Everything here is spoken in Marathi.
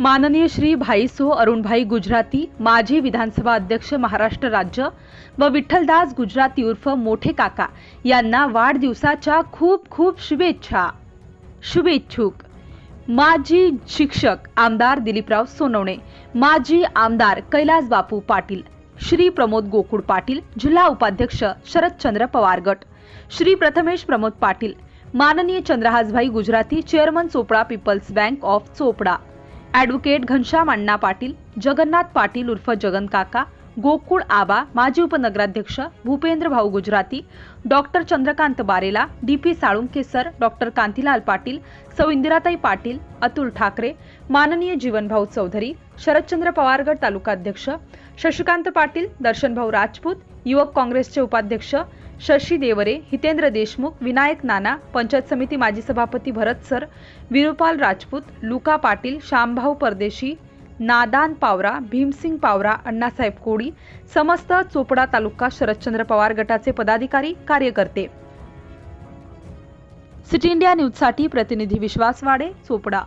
माननीय श्री भाईसो अरुणभाई गुजराती माजी विधानसभा अध्यक्ष महाराष्ट्र राज्य व विठ्ठलदास गुजराती उर्फ मोठे काका यांना वाढदिवसाच्या खूप खूप शुभेच्छा. शुभेच्छुक. माजी शिक्षक आमदार दिलीपराव सोनवणे माजी आमदार कैलास बापू पाटील श्री प्रमोद गोकुळ पाटील जिल्हा उपाध्यक्ष शरदचंद्र पवार गट श्री प्रथमेश प्रमोद पाटील माननीय Chandrahasbhai Gujarati chairman Chopda people's bank of Chopda advocate Ghanshyam Anna Patil Jagannath Patil उर्फ जगन काका गोकुळ आबा माजी उपनगराध्यक्ष Bhupendra Bhau Gujarati doctor Chandrakant Barela D P Salunke sir doctor Kantilal Patil सौ इंदिराताई पाटील अतुल ठाकरे माननीय जीवनभाऊ चौधरी शरदचंद्र पवारगड तालुकाध्यक्ष शशिकांत पाटील दर्शनभाऊ राजपूत युवक काँग्रेसचे उपाध्यक्ष शशी देवरे हितेंद्र देशमुख विनायक नाना पंचायत समिती माजी सभापती भरत सर विरुपाल राजपूत लुका पाटील श्यामभाऊ परदेशी नादान पावरा भीमसिंग पावरा अण्णासाहेब कोडी समस्त चोपडा तालुका शरदचंद्र पवार गटाचे पदाधिकारी कार्यकर्ते. सिटी इंडिया न्यूजसाठी प्रतिनिधी विश्वास वाडे चोपडा.